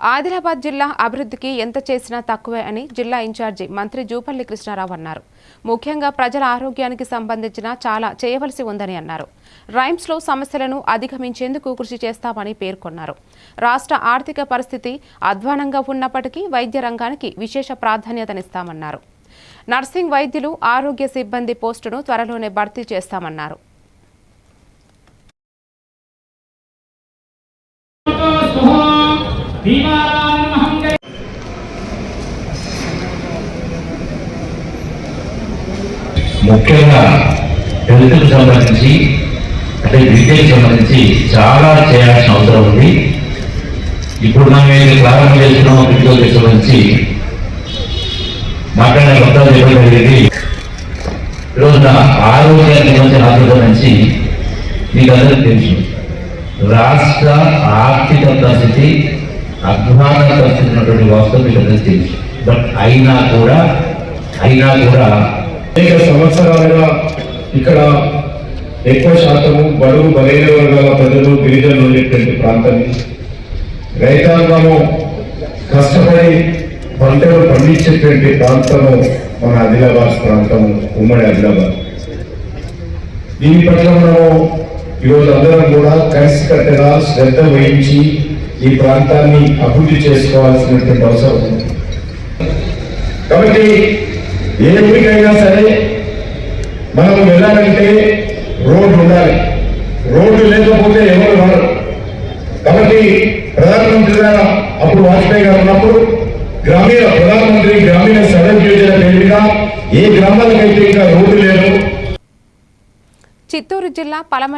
ఆదిలాబాద్ జిల్లా అభివృద్ధికి ఎంత చేసినా తక్కువే అని జిల్లా ఇన్ఛార్జి మంత్రి జూపల్లి కృష్ణారావు అన్నారు. ముఖ్యంగా ప్రజల ఆరోగ్యానికి సంబంధించిన చాలా చేయవలసి ఉందని అన్నారు. రైమ్స్లో సమస్యలను అధిగమించేందుకు కృషి చేస్తామని పేర్కొన్నారు. రాష్ట్ర ఆర్థిక పరిస్థితి అధ్వానంగా ఉన్నప్పటికీ వైద్య రంగానికి విశేష ప్రాధాన్యతనిస్తామన్నారు. నర్సింగ్ వైద్యులు ఆరోగ్య సిబ్బంది పోస్టును త్వరలోనే భర్తీ చేస్తామన్నారు. ముఖ్యంగా హెల్త్కు సంబంధించి అంటే విద్యకు సంబంధించి చాలా చేయాల్సిన అవసరం ఉంది. ఇప్పుడు మనం ఏది ప్రారంభం చేస్తున్నాం విద్యకు సంబంధించి మాట్లాడిన మొత్తం చెప్పడం జరిగింది. ఈరోజున ఆరోగ్యానికి సంబంధించిన ఆర్థిక నుంచి మీకు అందరికీ తెలుసు. రాష్ట్ర ఆర్థిక పరిస్థితి అధ్వాన పరిస్థితి వాస్తవం మీకు తెలుసు. బట్ అయినా కూడా అయినా కూడా అనేక సంవత్సరాలుగా ఇక్కడ ఎక్కువ శాతము బడుగు బలైన వర్గాల ప్రజలు గిరిజనులు ఉండేటువంటి ప్రాంతం రైతాంగము కష్టపడి పంటలు పండించేటువంటి ప్రాంతము మన ఆదిలాబాద్ ప్రాంతము ఉమ్మడి ఆదిలాబాద్. దీని పట్ల మనము ఈరోజు అందరం కూడా కలిసికట్టుగా శ్రద్ధ వహించి ఈ ప్రాంతాన్ని అభివృద్ధి చేసుకోవాల్సినటువంటి అవసరం ఉంది. కాబట్టి ఏ ఊరికైనా సరే మనం వెళ్ళాలంటే రోడ్డు ఉండాలి. రోడ్డు లేకపోతే ఎవరు రారు. కాబట్టి ప్రధానమంత్రి గారు అప్పుడు వాజ్పేయి గారు ఉన్నప్పుడు గ్రామీణ ప్రధానమంత్రి గ్రామీణ సడక్ యోజన పేరుగా ఏ గ్రామాలకైతే ఇంకా రోడ్డు లేదు. చిత్తూరు జిల్లా పలమ